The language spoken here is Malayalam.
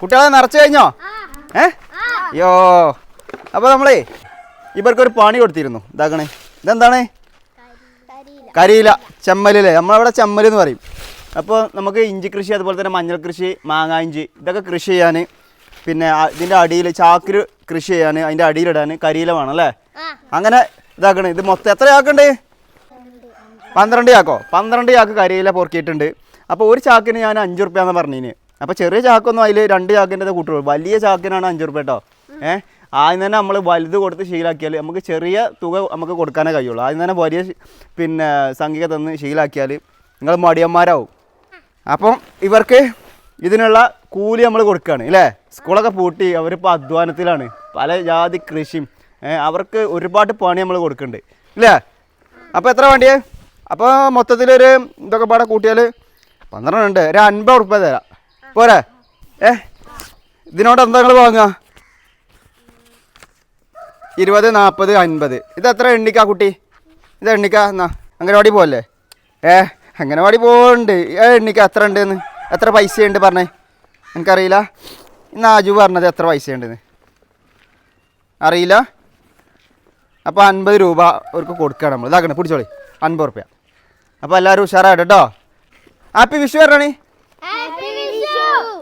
കുട്ടികളെ നിറച്ചു കഴിഞ്ഞോ? ഏ? അയ്യോ അപ്പോൾ നമ്മളേ ഇവർക്കൊരു പണി കൊടുത്തിരുന്നു. ഇതാക്കണേ. ഇതെന്താണ്? കരിയില. ചെമ്മലില്ലേ? നമ്മളവിടെ ചെമ്മൽ എന്ന് പറയും. അപ്പോൾ നമുക്ക് ഇഞ്ചി കൃഷി അതുപോലെ തന്നെ മഞ്ഞൾ കൃഷി മാങ്ങ ഇഞ്ചി ഇതൊക്കെ കൃഷി ചെയ്യാൻ പിന്നെ ഇതിന്റെ ഇതിന്റെ അടിയിൽ ചാക്കിൽ കൃഷി ചെയ്യാൻ അതിന്റെ അടിയിലിടാൻ കരിയില വേണം അല്ലേ? അങ്ങനെ ഇതാക്കണേ. ഇത് മൊത്തം എത്ര ചാക്കുണ്ട്? പന്ത്രണ്ട് ചാക്കോ? പന്ത്രണ്ട് ചാക്ക് കരിയില പൊറുക്കിയിട്ടുണ്ട്. അപ്പോൾ ഒരു ചാക്കിന് ഞാൻ അഞ്ച് റുപ്യാന്ന് പറഞ്ഞിന്. അപ്പോൾ ചെറിയ ചാക്കൊന്നും അതിൽ രണ്ട് ചാക്കിന്റെ കൂട്ടുള്ളൂ. വലിയ ചാക്കിനാണ് അഞ്ച് റുപ്യ കേട്ടോ ഏഹ് ആദ്യം തന്നെ നമ്മൾ വലുത് കൊടുത്ത് ശീലാക്കിയാൽ നമുക്ക് ചെറിയ തുക നമുക്ക് കൊടുക്കാനേ കഴിയുള്ളൂ. ആദ്യം തന്നെ വലിയ പിന്നെ സംഖ്യ തന്ന് ശീലാക്കിയാൽ നിങ്ങൾ മടിയന്മാരാവും. അപ്പം ഇവർക്ക് ഇതിനുള്ള കൂലി നമ്മൾ കൊടുക്കുകയാണ് അല്ലേ സ്കൂളൊക്കെ പൂട്ടി അവരിപ്പോൾ അധ്വാനത്തിലാണ്. പല ജാതി കൃഷിയും അവർക്ക് ഒരുപാട് പണി നമ്മൾ കൊടുക്കുന്നുണ്ട് ഇല്ലേ? അപ്പോൾ എത്ര വേണ്ടിയേ? അപ്പോൾ മൊത്തത്തിലൊരു ഇതൊക്കെ പാടെ കൂട്ടിയാൽ പന്ത്രണ്ട് ഉണ്ട്. ഒരു അൻപത് ഉറുപ്പ്യ തരാം. പോരെ. ഏ? ഇതിനോട് എന്താ നിങ്ങൾ വാങ്ങുക ഇരുപത് നാൽപ്പത് അൻപത്. ഇത് എത്ര എണ്ണിക്കാ കുട്ടി? ഇത് എണ്ണിക്കാ? എന്നാ അംഗനവാടി പോകല്ലേ ഏ അംഗനവാടി പോകുന്നുണ്ട് ഏ എണ്ണിക്ക? എത്ര ഉണ്ടെന്ന്? എത്ര പൈസ ഉണ്ട് പറഞ്ഞേ? എനിക്കറിയില്ല ഇന്ന് ആജു പറഞ്ഞത് എത്ര പൈസ ഉണ്ടെന്ന് അറിയില്ല? അപ്പോൾ അൻപത് രൂപ അവർക്ക് കൊടുക്കുകയാണ് നമ്മൾ ഇതാക്കണേ പിടിച്ചോളി. അൻപത് റുപ്യ അപ്പോൾ എല്ലാവരും ഉഷാറായിട്ട്? കേട്ടോ ഹാപ്പി വിഷു വരണേ